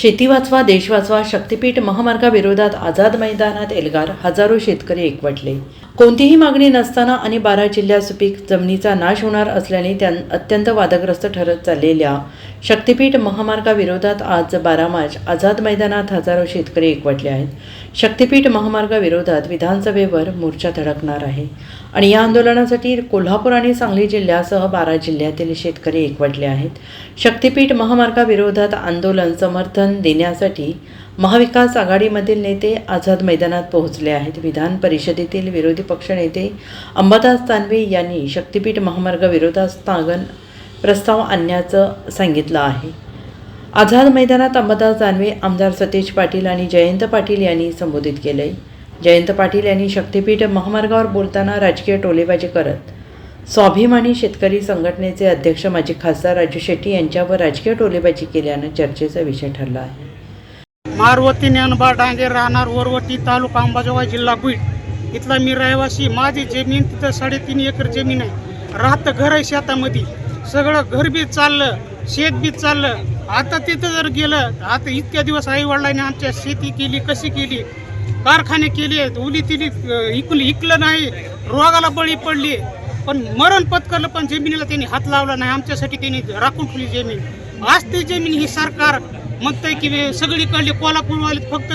शेती वाचवा देश वाचवा शक्तीपीठ महामार्गाविरोधात आझाद मैदानात एल्गार हजारो शेतकरी एकवटले. कोणतीही मागणी नसताना आणि बारा जिल्ह्यात सुपीक जमिनीचा नाश होणार असल्याने त्या अत्यंत वादग्रस्त ठरत चाललेल्या शक्तीपीठ महामार्गाविरोधात आज बारा मार्च आझाद मैदानात हजारो शेतकरी एकवटले आहेत. शक्तीपीठ महामार्गाविरोधात विधानसभेवर मोर्चा धडकणार आहे. आणि या आंदोलनासाठी कोल्हापूर आणि सांगली जिल्ह्यासह बारा जिल्ह्यातील शेतकरी एकवटले आहेत. शक्तीपीठ महामार्गाविरोधात आंदोलन समर्थन देण्यासाठी महाविकास आघाडीमधील नेते आझाद मैदानात पोहोचले आहेत. विधान परिषदेतील विरोधी पक्षनेते अंबादास दानवे यांनी शक्तीपीठ महामार्गाविरोधात स्थागन प्रस्ताव आणण्याचं सांगितलं आहे. आझाद मैदानात अंबादास दानवे आमदार सतेज पाटील आणि जयंत पाटील यांनी संबोधित केले जयंत पाटील यांनी शक्तीपीठ महामार्गावर बोलताना राजकीय टोलेबाजी करत स्वाभिमानी शेतकरी संघटनेचे अध्यक्ष माजी खासदार राजू शेट्टी यांच्यावर राजकीय टोलेबाजी केल्यानं चर्चेचा विषय ठरला आहे. मारवती ज्ञानबा डांगे राहणार वरवटी तालुका अंबाजोगाई जिल्हा बीड. इथला मी रहिवासी माझी जमीन तिथं साडेतीन एकर जमीन आहे. राहतं घर आहे शेतामध्ये. सगळं घर बी चाललं शेत बी चाललं. आता तिथं जर गेलं आता इतक्या दिवस आई वडिलांनी आमच्या शेती केली कशी केली? कारखाने केले उली तिली इकली इकलं नाही रोगाला बळी पडली. पण मरण पत्करलं पण जमिनीला त्यांनी हात लावला नाही. आमच्यासाठी त्यांनी राखून ठेवली जमीन. आज ती जमीन ही सरकार म्हणतंय की सगळीकडले कोल्हापूरवाले फक्त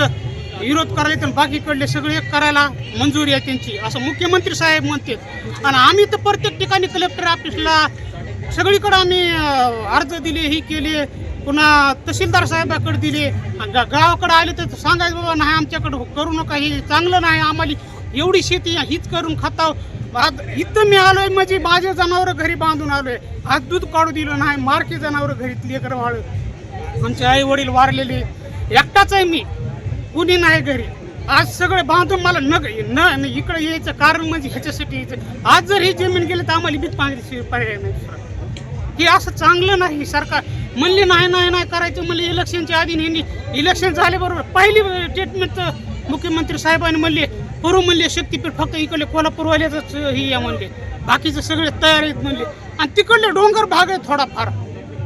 विरोध करायला तर बाकीकडले सगळे करायला मंजुरी आहे त्यांची. असं मुख्यमंत्री साहेब म्हणतात. आणि आम्ही तर प्रत्येक ठिकाणी कलेक्टर ऑफिसला सगळीकडे आम्ही अर्ज दिले ही केले पुन्हा तहसीलदार साहेबाकडे दिले. गा- गावाकडे आले तर सांगायचं बाबा नाही आमच्याकडं करू नका हे चांगलं नाही आम्हाला एवढी शेती हीच करून खाता आज इथं मी आलोय म्हणजे माझे जनावर घरी बांधून आलोय. आज दूध काढू दिलं नाही मारकी जनावर घरी लेकर वाळ आमचे आई वडील वारलेले एकटाच आहे मी. कुणी नाही घरी. आज सगळे बांधून मला न न न इकडे यायचं कारण म्हणजे ह्याच्यासाठी यायचं. आज जर ही जमीन गेली तर आम्हाला बीत पाहिजे पर्याय नाही. हे असं चांगलं नाही सरकार. म्हणले नाही नाही नाही करायचं. म्हणले इलेक्शनच्या आधी नेहमी इलेक्शन झाले बरोबर पहिली स्टेटमेंट मुख्यमंत्री साहेबांनी म्हणले करू म्हणले शक्तीपीठ फक्त इकडले कोल्हापूरवाल्याच हे या म्हणले. बाकीचं सगळे तयार आहेत म्हणले. आणि तिकडले डोंगर भाग आहे थोडाफार.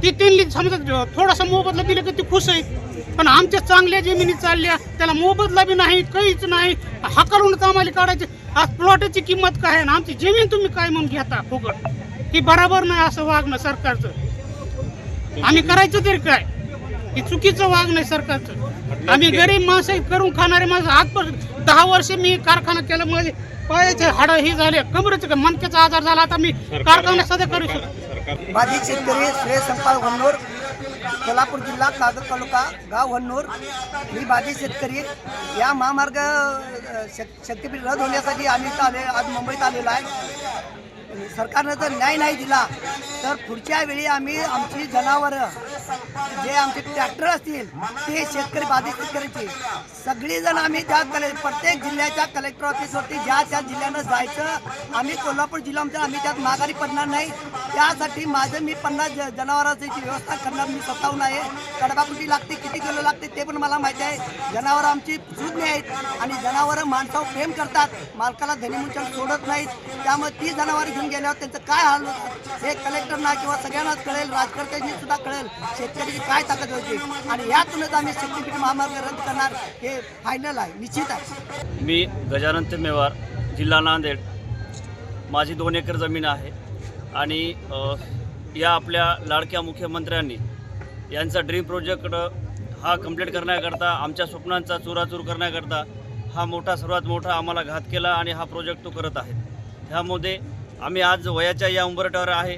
ती त्यांनी समजा थोडासा मोबदला दिला की ती खुश आहे पण आमच्या चांगल्या जमिनी चालल्या त्याला मोबदला बी नाही काहीच नाही. हकालूनच आम्हाला काढायचे. आज प्लॉटची किंमत काय आहे ना आमची जमीन तुम्ही काय म्हणून घेता फुकट? ही बराबर नाही असं वागणं सरकारचं. आम्ही करायचं तरी काय? ही चुकीचं वागणं सरकारचं. आम्ही गरीब माणसं करून खाणारे माणसं. आजपासून दहा वर्ष मी कारखाना केला माझे पायाचे हाड ही झाले कमरेचे मनक्याचा आजार झाला आता मी कारखाना सध्या करू शकतो. बाधित शेतकरी सुरेश संपाळ वन्नूर सोलापूर जिल्हा कागद तालुका गाव वन्नूर. मी बाधित शेतकरी या महामार्ग शक्तीपीठ रद्द होण्यासाठी आम्ही आले आज मुंबईत आलेलो आहे. सरकारनं जर न्याय नाही दिला तर पुढच्या वेळी आम्ही आमची जनावरं जे आमचे ट्रॅक्टर असतील ते शेतकरी बाधित शेतकऱ्यांचे. सगळेजण आम्ही त्या कले प्रत्येक जिल्ह्याच्या कलेक्टर ऑफिसवरती ज्या त्या जिल्ह्यानं जायचं आम्ही कोल्हापूर जिल्ह्यामध्ये आम्ही त्यात माघारी पडणार नाही. त्यासाठी माझं मी पन्नास ज- जनावरांची व्यवस्था करणार मी स्वतःहून आहे. कडबाकुटी लागते किती किलो लागते ते पण मला माहिती आहे. जनावरं आमची सुज्ञ आहेत आणि जनावरं माणसावर प्रेम करतात. मालकाला धनीमुचन सोडत नाहीत. त्यामुळे ती जनावरं घेऊन गेल्यावर त्यांचं काय हाल होतं हे कलेक्टरना किंवा सगळ्यांनाच कळेल राजकर्त्यांनी सुद्धा कळेल शेतकऱ्याची काय ताकद होती. आणि यातूनच आम्ही शक्तीपीठ महामार्ग रद्द करणार हे फायनल आहे निश्चित आहे. मी गजानन मेवार जिल्हा नांदेड. माझी दोन एकर जमीन आहे. आणि या आपल्या लाडक्या मुख्यमंत्र्यांनी यांचा ड्रीम प्रोजेक्ट हा कंप्लीट करण्याकरता आमच्या स्वप्नांचा चुराचूर करण्याकरता हा मोठा सर्वात मोठा आम्हाला घात केला आणि हा प्रोजेक्ट तो करत आहे. ह्यामध्ये आम्ही आज वयाच्या या उंबरट्यावर आहे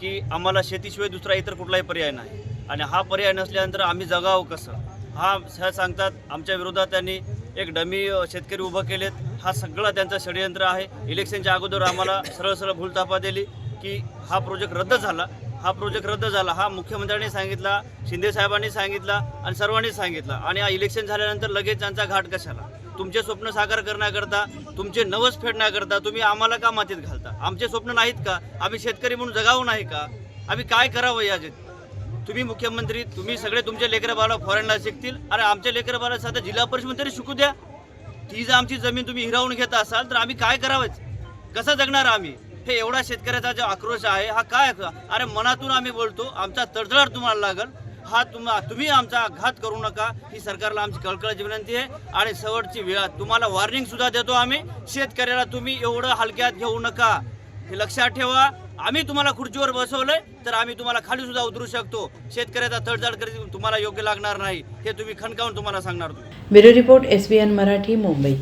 की आम्हाला शेतीशिवाय दुसरा इतर कुठलाही पर्याय नाही. आणि हा पर्याय नसल्यानंतर आम्ही जगावं कसं? हा ह्या सांगतात आमच्या विरोधात त्यांनी एक डमी शेतकरी उभं केलेत. हा सगळा त्यांचं षडयंत्र आहे. इलेक्शनच्या अगोदर आम्हाला सरळ सरळ भूलतापा दिली की हा प्रोजेक्ट रद्द झाला. हा प्रोजेक्ट रद्द झाला. हा मुख्यमंत्र्यांनी सांगितला शिंदे साहेबांनी सांगितला आणि सर्वांनी सांगितला. आणि हा इलेक्शन झाल्यानंतर लगेच त्यांचा घाट कशाला? तुमचे स्वप्न साकार करण्याकरता तुमचे नवस फेडण्याकरता तुम्ही आम्हाला का मातीत घालता? आमचे स्वप्न नाहीत का? आम्ही शेतकरी म्हणून जगावं नाही का? आम्ही काय करावं या तुम्ही मुख्यमंत्री तुम्ही सगळे तुमचे लेकर बाळा फॉरेनला शिकतील. अरे आमच्या लेकर बाळा साधं जिल्हा परिषद तरी शिकू द्या. ती जर आमची जमीन तुम्ही हिरावून घेत असाल तर आम्ही काय करावंच? कसं जगणार आम्ही? हे एवढा शेतकऱ्याचा जो आक्रोश आहे हा काय? अरे मनातून आम्ही बोलतो आमचा तडजडाट तुम्हाला लागल. हा तुम तुम्ही आमचा घात करू नका. ही सरकारला आमची कळकळाची विनंती आहे. आणि शेवटची वेळ तुम्हाला वॉर्निंग सुद्धा देतो आम्ही. शेतकऱ्याला तुम्ही एवढं हलक्यात घेऊ नका. हे लक्षात ठेवा. आम्ही तुम्हाला खुर्चीवर बसवलंय तर आम्ही तुम्हाला खाली सुद्धा उतरू शकतो. शेतकऱ्याचा तडजड करीत तुम्हाला योग्य लागणार नाही हे तुम्ही खणकावून तुम्हाला सांगणार bureau report S Marathi Mumbai.